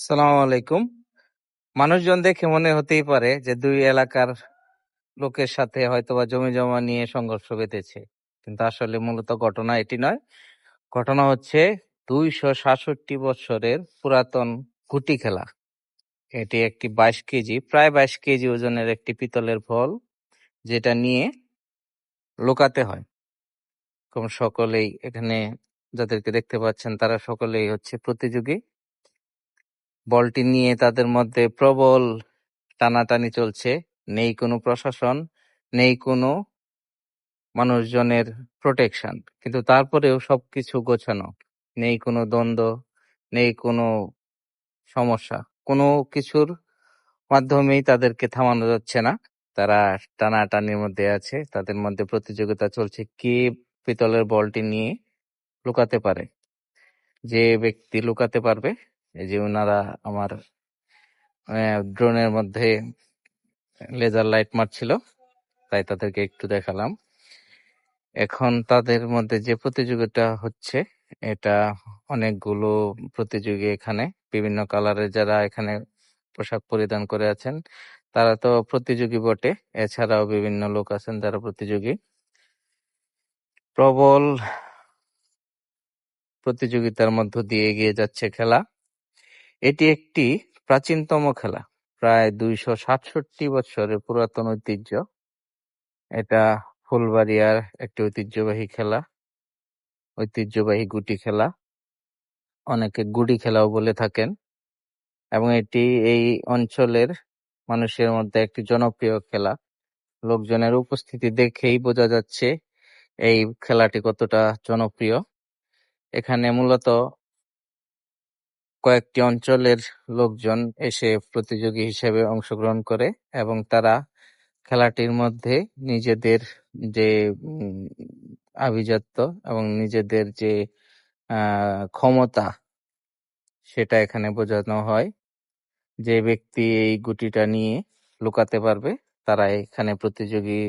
সালাম আলাইকুম। মানুষজন দেখে মনে হতেই পারে যে দুই এলাকার লোকের সাথে হয়তোবা জমি জমা নিয়ে সংঘর্ষ বেঁধেছে। কিন্তু আসলে মূলত ঘটনা এটি নয়। ঘটনা হচ্ছে দুইশো সাতষট্টি বছরের পুরাতন গুটি খেলা। এটি একটি বাইশ কেজি, প্রায় বাইশ কেজি ওজনের একটি পিতলের ফল যেটা নিয়ে লুকাতে হয়। সকলেই এখানে যাদেরকে দেখতে পাচ্ছেন তারা সকলেই হচ্ছে প্রতিযোগী। বলটি নিয়ে তাদের মধ্যে প্রবল টানাটানি চলছে। নেই কোনো প্রশাসন, নেই কোনো মানুষজনের প্রোটেকশন কিন্তু তারপরেও সবকিছু গোছানো। নেই কোনো দ্বন্দ্ব, নেই কোনো সমস্যা। কোনো কিছুর মাধ্যমেই তাদেরকে থামানো যাচ্ছে না। তারা টানাটানির মধ্যে আছে। তাদের মধ্যে প্রতিযোগিতা চলছে কে পিতলের বলটি নিয়ে লুকাতে পারে, যে ব্যক্তি লুকাতে পারবে। এই যে ওনারা আমার ড্রোনের মধ্যে লেজার লাইট মারছিল, তাই তাদেরকে একটু দেখালাম। এখন তাদের মধ্যে যে প্রতিযোগিতা হচ্ছে, এটা অনেকগুলো প্রতিযোগী এখানে, বিভিন্ন কালারের যারা এখানে পোশাক পরিধান করে আছেন, তারা তো প্রতিযোগী বটে, এছাড়াও বিভিন্ন লোক আছেন যারা প্রতিযোগী। প্রবল প্রতিযোগিতার মধ্য দিয়ে এগিয়ে যাচ্ছে খেলা। এটি একটি প্রাচীনতম খেলা, প্রায় দুইশো সাতষট্টি বছরের পুরাতন ঐতিহ্য। এটা ফুলবাড়িয়ার একটি ঐতিহ্যবাহী খেলা, ঐতিহ্যবাহী গুটি খেলা। অনেকে গুডি খেলাও বলে থাকেন। এবং এটি এই অঞ্চলের মানুষের মধ্যে একটি জনপ্রিয় খেলা। লোকজনের উপস্থিতি দেখেই বোঝা যাচ্ছে এই খেলাটি কতটা জনপ্রিয়। এখানে মূলত কয়েকটি অঞ্চলের লোকজন এসে প্রতিযোগী হিসেবে অংশগ্রহণ করে এবং তারা খেলাটির মধ্যে নিজেদের যে আভিজাত্য এবং নিজেদের যে ক্ষমতা সেটা এখানে বোঝানো হয়। যে ব্যক্তি এই গুটিটা নিয়ে লুকাতে পারবে, তারা এখানে প্রতিযোগী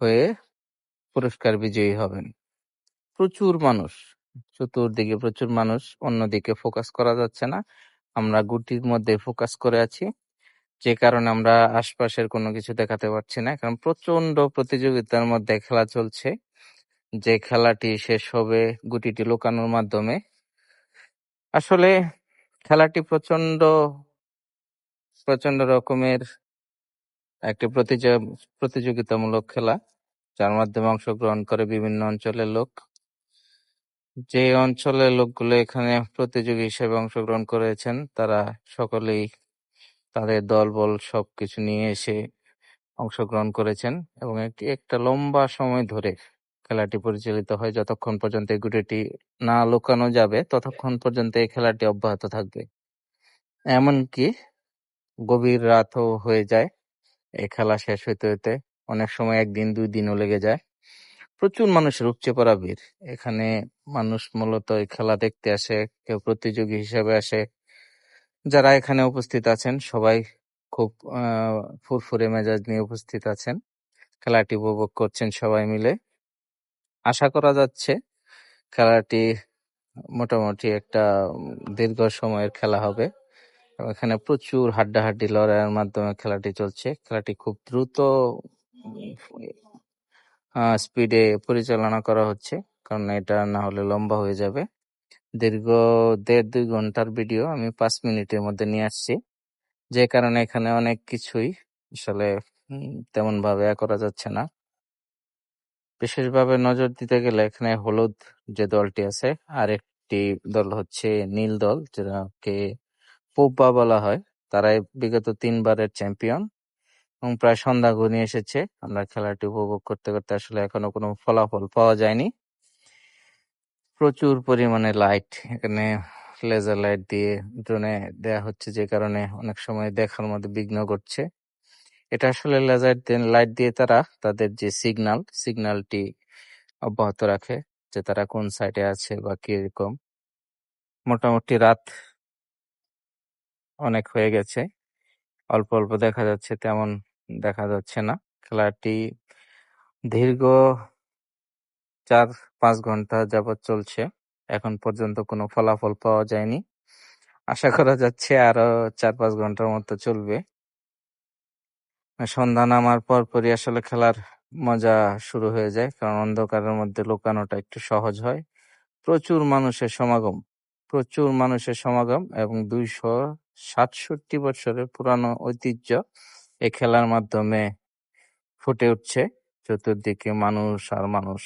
হয়ে পুরস্কার বিজয়ী হবেন। প্রচুর মানুষ চতুর্দিকে প্রচুর মানুষ, অন্যদিকে ফোকাস করা যাচ্ছে না। আমরা গুটির মধ্যে ফোকাস করে আছি। যে কারণে আমরা আশপাশের কোনো কিছু দেখাতে পারছি না। কারণ প্রচণ্ড প্রতিযোগিতার মধ্যে খেলা চলছে। যে খেলাটি শেষ হবে গুটিটি লুকানোর মাধ্যমে। আসলে খেলাটি প্রচণ্ড প্রচণ্ড রকমের একটি প্রতিযোগ- প্রতিযোগিতামূলক খেলা, যার মাধ্যমে অংশগ্রহণ করে বিভিন্ন অঞ্চলের লোক। যে অঞ্চলের লোকগুলো এখানে প্রতিযোগী হিসেবে অংশগ্রহণ করেছেন, তারা সকলেই তাদের দলবল সবকিছু নিয়ে এসে অংশগ্রহণ করেছেন এবং একটি, একটা লম্বা সময় ধরে খেলাটি পরিচালিত হয়। যতক্ষণ পর্যন্ত এই গুটিটি না লুকানো যাবে, ততক্ষণ পর্যন্ত এই খেলাটি অব্যাহত থাকবে। এমনকি গভীর রাতও হয়ে যায়। এই খেলা শেষ হইতে হইতে অনেক সময় একদিন, দুই দিনও লেগে যায়। প্রচুর মানুষের উপচে পড়া ভিড়। এখানে মানুষ মূলত এই খেলা দেখতে আসে, কেউ প্রতিযোগী হিসাবে আসে। যারা এখানে উপস্থিত আছেন, সবাই খুব ফুরফুরে মেজাজ নিয়ে উপস্থিত আছেন। খেলাটি উপভোগ করছেন সবাই মিলে। আশা করা যাচ্ছে খেলাটি মোটামুটি একটা দীর্ঘ সময়ের খেলা হবে। এখানে প্রচুর হাড্ডাহাড্ডি লড়াইয়ের মাধ্যমে খেলাটি চলছে। খেলাটি খুব দ্রুত স্পিডে পরিচালনা করা হচ্ছে, কারণ এটা না হলে লম্বা হয়ে যাবে। দীর্ঘ দেড় দুই ঘণ্টার ভিডিও আমি পাঁচ মিনিটের মধ্যে নিয়ে আসছি। যে কারণে এখানে অনেক কিছুই আসলে তেমন ভাবে করা যাচ্ছে না। বিশেষভাবে নজর দিতে গেলে এখানে হলুদ যে দলটি আছে আর একটি দল হচ্ছে নীল দল, যেটাকে পোব্বা বলা হয়। তারাই বিগত তিনবারের চ্যাম্পিয়ন এবং প্রায় সন্ধ্যা ঘনিয়ে এসেছে। আমরা খেলাটি উপভোগ করতে করতে আসলে এখনও কোনো ফলাফল পাওয়া যায়নি। প্রচুর পরিমাণে লাইট এখানে লেজার লাইট দিয়ে ড্রোনে দেয়া হচ্ছে, যে কারণে অনেক সময় দেখার মধ্যে বিঘ্ন ঘটছে। এটা আসলে লেজার লাইট দিয়ে তারা তাদের যে সিগন্যাল সিগন্যালটি অব্যাহত রাখে, যে তারা কোন সাইডে আছে বা কীরকম। মোটামুটি রাত অনেক হয়ে গেছে। অল্প অল্প দেখা যাচ্ছে, তেমন দেখা যাচ্ছে না। খেলাটি দীর্ঘ চার, পাঁচ ঘণ্টা যাবৎ চলছে। এখন পর্যন্ত কোনো ফলাফল পাওয়া যায়নি। আশা করা যাচ্ছে আরও চার, পাঁচ ঘণ্টার মতো চলবে। সন্ধ্যা নামার পরপরই আসলে খেলার মজা শুরু হয়ে যায়, কারণ অন্ধকারের মধ্যে লুকানোটা একটু সহজ হয়। প্রচুর মানুষের সমাগম, প্রচুর মানুষের সমাগম এবং দুইশো সাতষট্টি বছরের পুরানো ঐতিহ্য এই খেলার মাধ্যমে ফুটে উঠছে। চতুর্দিকে মানুষ আর মানুষ।